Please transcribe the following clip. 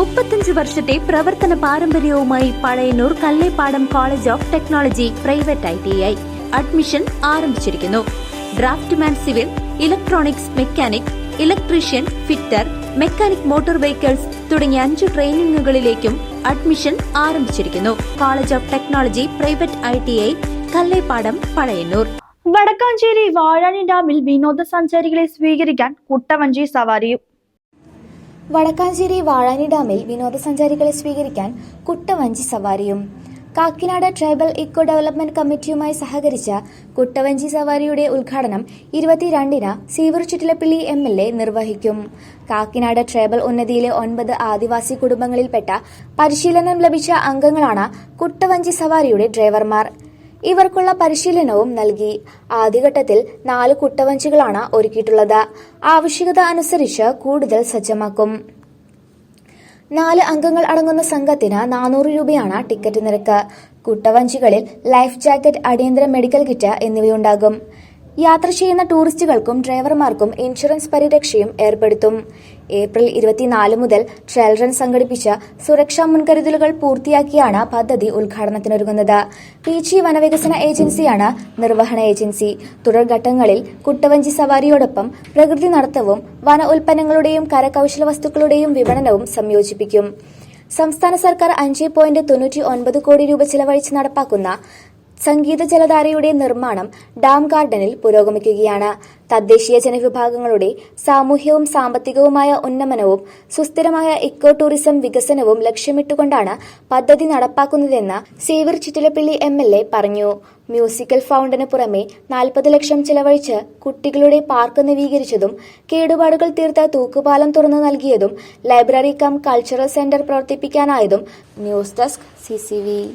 മുപ്പത്തഞ്ച് വർഷത്തെ പ്രവർത്തന പാരമ്പര്യവുമായി Pazhayannur Kallepadam college of technology private I T I. Admission ആരംഭിച്ചിരിക്കുന്നു. Draftsman civil electronics mechanic electrician fitter mechanic motor vehicles തുടങ്ങിയ അഞ്ച് ട്രെയിനിങ്ങുകളിലേക്കും അഡ്മിഷൻ ആരംഭിച്ചിരിക്കുന്നു. College of technology private I T I Kallepadam Pazhayannur. Vadakkanchery Vazhani ഡാമിൽ വിനോദസഞ്ചാരികളെ സ്വീകരിക്കാൻ കുട്ടവഞ്ചി സവാരിയും വടക്കാഞ്ചേരി വാഴാനി ഡാമിൽ വിനോദസഞ്ചാരികളെ സ്വീകരിക്കാൻ കുട്ടവഞ്ചി സവാരിയും. കാക്കിനാട് ട്രൈബൽ ഇക്കോ ഡെവലപ്മെന്റ് കമ്മിറ്റിയുമായി സഹകരിച്ച കുട്ടവഞ്ചി സവാരിയുടെ ഉദ്ഘാടനം ഇരുപത്തിരണ്ടിന് Xavier Chittilappilly M L A നിർവഹിക്കും. കാക്കിനാട് ട്രൈബൽ ഉന്നതിയിലെ ഒൻപത് ആദിവാസി കുടുംബങ്ങളിൽപ്പെട്ട പരിശീലനം ലഭിച്ച അംഗങ്ങളാണ് കുട്ടവഞ്ചി സവാരിയുടെ ഡ്രൈവർമാർ. ഇവർക്കുള്ള പരിശീലനവും നൽകി. ആദ്യഘട്ടത്തിൽ നാല് കുട്ടവഞ്ചികളാണ് ഒരുക്കിയിട്ടുള്ളത്. ആവശ്യകത അനുസരിച്ച് കൂടുതൽ സജ്ജമാക്കും. നാല് അംഗങ്ങൾ അടങ്ങുന്ന സംഘത്തിന് നാനൂറ് രൂപയാണ് ടിക്കറ്റ് നിരക്ക്. കുട്ടവഞ്ചികളിൽ ലൈഫ് ജാക്കറ്റ് അടിയന്തര മെഡിക്കൽ കിറ്റ് എന്നിവയുണ്ടാകും. യാത്ര ചെയ്യുന്ന ടൂറിസ്റ്റുകൾക്കും ഡ്രൈവർമാർക്കും ഇൻഷുറൻസ് പരിരക്ഷയും ഏർപ്പെടുത്തും. ഏപ്രിൽ ഇരുപത്തിനാല് മുതൽ ട്രയൽ റൺ സംഘടിപ്പിച്ച സുരക്ഷാ മുൻകരുതലുകൾ പൂർത്തിയാക്കിയാണ് പദ്ധതി ഉദ്ഘാടനത്തിനൊരുങ്ങുന്നത്. പി ജി വനവികസന ഏജൻസിയാണ് നിർവഹണ ഏജൻസി. തുടർഘട്ടങ്ങളിൽ കുട്ടവഞ്ചി സവാരിയോടൊപ്പം പ്രകൃതി നടത്തവും വന ഉൽപ്പന്നങ്ങളുടെയും കരകൌശല വസ്തുക്കളുടെയും വിപണനവും സംയോജിപ്പിക്കും. സംസ്ഥാന സർക്കാർ അഞ്ച് പോയിന്റ് തൊണ്ണൂറ്റി ഒൻപത് കോടി രൂപ ചെലവഴിച്ച് നടപ്പാക്കുന്ന സംഗീത ജലധാരയുടെ നിർമ്മാണം ഡാം ഗാർഡനിൽ പുരോഗമിക്കുകയാണ്. തദ്ദേശീയ ജനവിഭാഗങ്ങളുടെ സാമൂഹ്യവും സാമ്പത്തികവുമായ ഉന്നമനവും സുസ്ഥിരമായ ഇക്കോ ടൂറിസം വികസനവും ലക്ഷ്യമിട്ടുകൊണ്ടാണ് പദ്ധതി നടപ്പാക്കുന്നതെന്ന് Xavier Chittilappilly M L A പറഞ്ഞു. മ്യൂസിക്കൽ ഫൗണ്ടന് പുറമെ നാൽപ്പത് ലക്ഷം ചിലവഴിച്ച് കുട്ടികളുടെ പാർക്ക് നവീകരിച്ചതും കേടുപാടുകൾ തീർത്ത തൂക്കുപാലം തുറന്നു നൽകിയതും ലൈബ്രറി കം കൾച്ചറൽ സെന്റർ പ്രവർത്തിപ്പിക്കാനായതും ന്യൂസ് ഡെസ്ക് സി